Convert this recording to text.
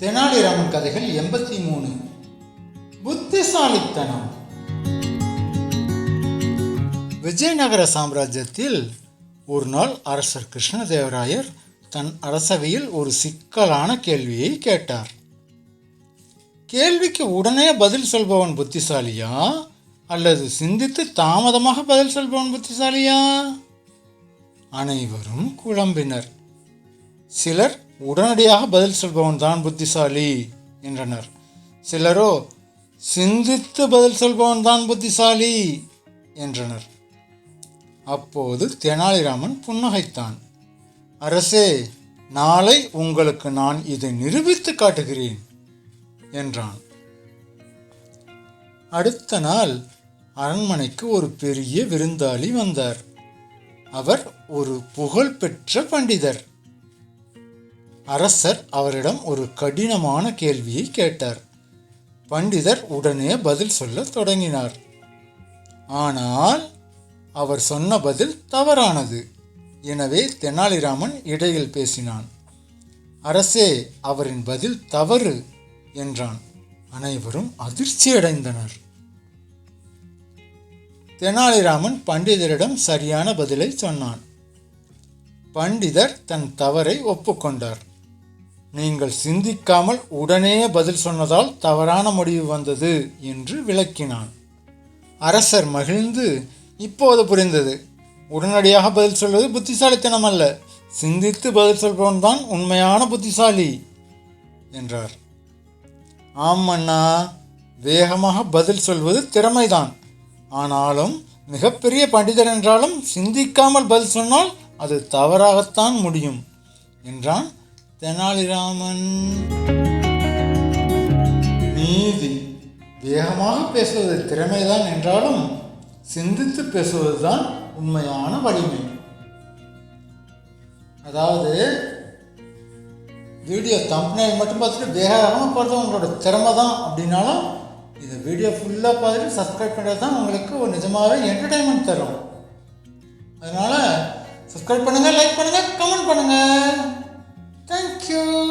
தெனாலிராமன் கதைகள் எண்பத்தி மூணு. புத்திசாலித்தனம். விஜயநகர சாம்ராஜ்யத்தில் ஒரு நாள் அரசர் கிருஷ்ணதேவராயர் தன் அரசவையில் ஒரு சிக்கலான கேள்வியை கேட்டார். கேள்விக்கு உடனே பதில் சொல்பவன் புத்திசாலியா? அல்லது சிந்தித்து தாமதமாக பதில் சொல்பவன் புத்திசாலியா? அனைவரும் குழம்பினர். சிலர் உடனடியாக பதில் சொல்பவன் தான் புத்திசாலி என்றனர். சிலரோ சிந்தித்து பதில் சொல்பவன் தான் புத்திசாலி என்றனர். அப்போது தெனாலிராமன் புன்னகைத்தான். அரசே நாளை உங்களுக்கு நான் இதை நிரூபித்து காட்டுகிறேன் என்றான். அடுத்த நாள் அரண்மனைக்கு ஒரு பெரிய விருந்தாளி வந்தார். அவர் ஒரு புகழ்பெற்ற பண்டிதர். அரசர் அவரிடம் ஒரு கடினமான கேள்வியை கேட்டார். பண்டிதர் உடனே பதில் சொல்ல தொடங்கினார். ஆனால் அவர் சொன்ன பதில் தவறானது எனவே தெனாலிராமன் இடையில் பேசினான். அரசே அவரின் பதில் தவறு என்றான். அனைவரும் அதிர்ச்சியடைந்தனர் தெனாலிராமன் பண்டிதரிடம் சரியான பதிலை சொன்னான். பண்டிதர் தன் தவறை ஒப்புக்கொண்டார். நீங்கள் சிந்திக்காமல் உடனே பதில் சொன்னதால் தவறான முடிவு வந்தது என்று விளக்கினான். அரசர் மகிழ்ந்து இப்போது புரிந்தது. உடனடியாக பதில் சொல்வது புத்திசாலித்தனம் அல்ல. சிந்தித்து பதில் சொல்பவன் தான் உண்மையான புத்திசாலி என்றார். ஆம் அண்ணா வேகமாக பதில் சொல்வது திறமைதான். ஆனாலும் மிகப்பெரிய பண்டிதர் என்றாலும் சிந்திக்காமல் பதில் சொன்னால் அது தவறாகத்தான் முடியும் என்றான் தெனாலிராமன். நீதி வேகமாக பேசுவது திறமைதான் என்றாலும் சிந்தித்து பேசுவதுதான் உண்மையான வலிமை. அதாவது வீடியோ தம்பனைல் மட்டும் பார்த்துட்டு வேகமாக பார்த்து உங்களோட திறமை தான் அப்படின்னாலும் இந்த வீடியோ ஃபுல்லாக பார்த்துட்டு சப்ஸ்கிரைப் பண்ணுறது தான் உங்களுக்கு ஒரு நிஜமாகவே என்டர்டைன்மெண்ட் தரும். அதனால் சப்ஸ்கிரைப் பண்ணுங்கள் லைக் பண்ணுங்கள் கமெண்ட் பண்ணுங்கள் you.